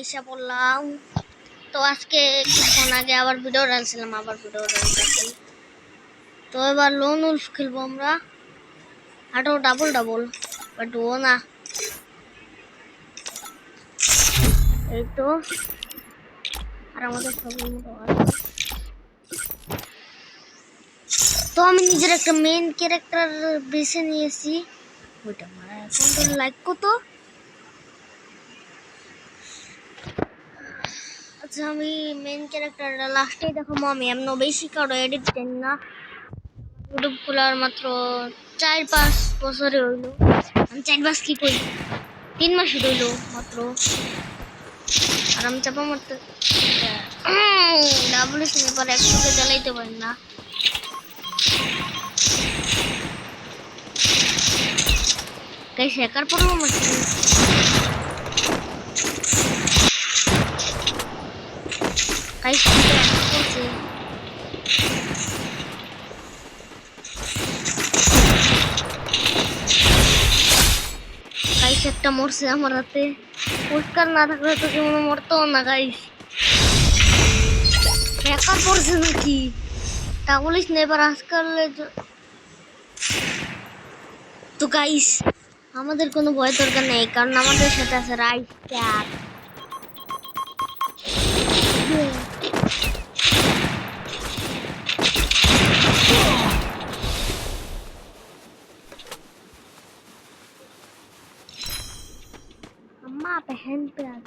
আইসা পড়লাম। তো আজকে কিছুক্ষণ আগে আবার ভিডিও ডালছিলাম আবার ভিডিও ডালতেছি তো এবার লোন উলফ খেলব আমরা। আটো ডাবল ডাবল বাট ও না। এই তো। আর আমাদের তো আমি নিজের একটা মেন ক্যারেক্টার বেছে নিয়েছি। ওইটা আমার এখন লাইক কত? আচ্ছা আমি মেন ক্যারেক্টারটা লাস্টেই দেখাবো আমি এমন বেশি কারও এডিট দেন না। ইউটিউব খোলার মাত্র চার পাঁচ বছরে হইল। আমি চার মাস কি করি? তিন মাসে হইল মাত্র। আর আমি চাপা মারতে ডাবল স্নেপার একসাথে চালাইতে পারি না। তাই শেখার পরেও মারছি গাইস একটা মরছে আমার হাতে। না থাকলে তো কেমন না গাইস তা বলিস না এবার আজকাল তো গাইস আমাদের কোনো ভয় দরকার নেই, কারণ আমাদের সাথে আছে rice ejemplar.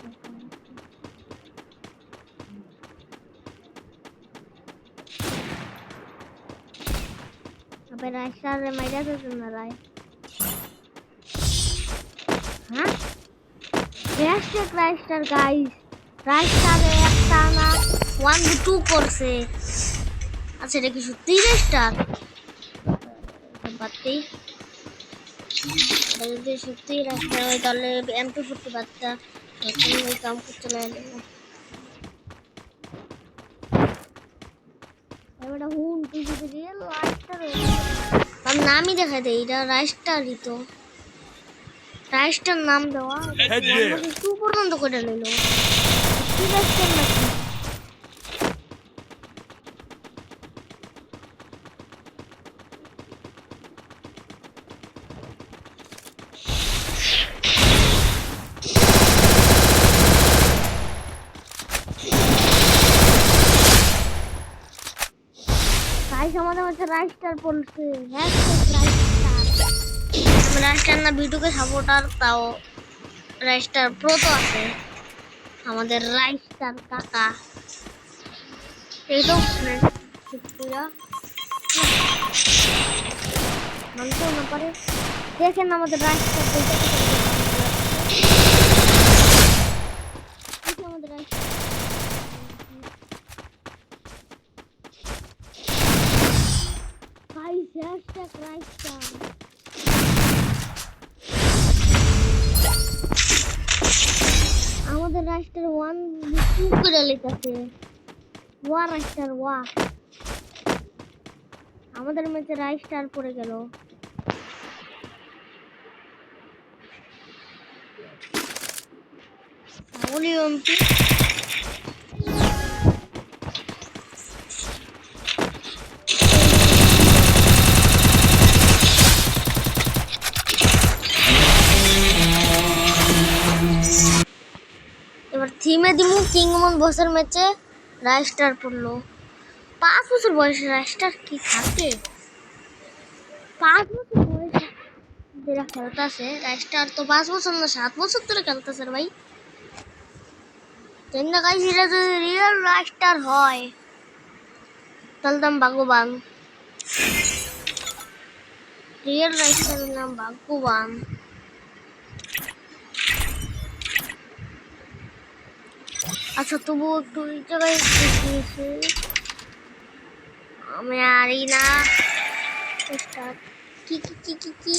Arkadaşlar Mayra kazanırlar. Ha? Yes arkadaşlar guys. Arkadaşlar yaptana 1 2 করছে আচ্ছা এটা কি সত্যি রেস্টার বাতি যদি সত্যি রাইস্টার হয় তাহলে এম টু ফোরটি বাচ্চা। এখন ওই কাম করতে লাগে এবারে হুন তুই যদি রিয়েল রাইস্টার আর নামই দেখা দেয় এটা রাইস্টারই তো রাইস্টার নাম দেওয়া। পর্যন্ত করে নিল কি রাইস্টার নাকি গাইস আমাদের কাছে রাইস্টার পড়ছে আমি রাইস্টার না, ভিডিওকে সাপোর্টার তাও রাইস্টার প্রো তো আছে। আমাদের রাইস্টার কাকা। এই তো পুরা মানতেও না পারে। দেখেন আমাদের রাইস্টার দেখে আমাদের রাইস্টার Hashtag Raistar. আমাদের রাষ্ট্রের ওয়ান টু করে লেখেছে? ওয়া রাষ্ট্র ওয়া আমাদের ম্যাচে রাইস্টার পড়ে গেল। তাহলে থিমে দিমু কিংমন বসের ম্যাচে রাইস্টার পড়ল। পাঁচ বছর বয়সে রাইস্টার কি থাকে? পাঁচ বছর বয়সে যারা খেলতেছে রাইস্টার তো পাঁচ বছর না, সাত বছর ধরে খেলতেছে ভাই। তেমনি গাইস এটা যদি রিয়েল রাইস্টার হয়, তাহলে তো ভাগ্যবান। রিয়েল রাইস্টারের নাম ভাগ্যবান। আচ্ছা তবু একটু এই জায়গায় আমি আরি না। কি কি কি কি কি?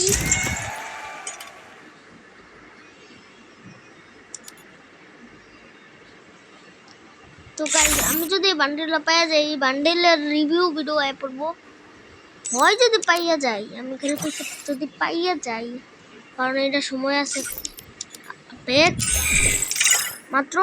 তো গাইজ আমি যদি বান্ডেলটা পাইয়া যাই, এই বান্ডেলের রিভিউ ভিডিও আয় পড়ব। হয় যদি পাইয়া যাই, আমি খালি কইছি যদি পাইয়া যাই, কারণ এটা সময় আছে। মাত্র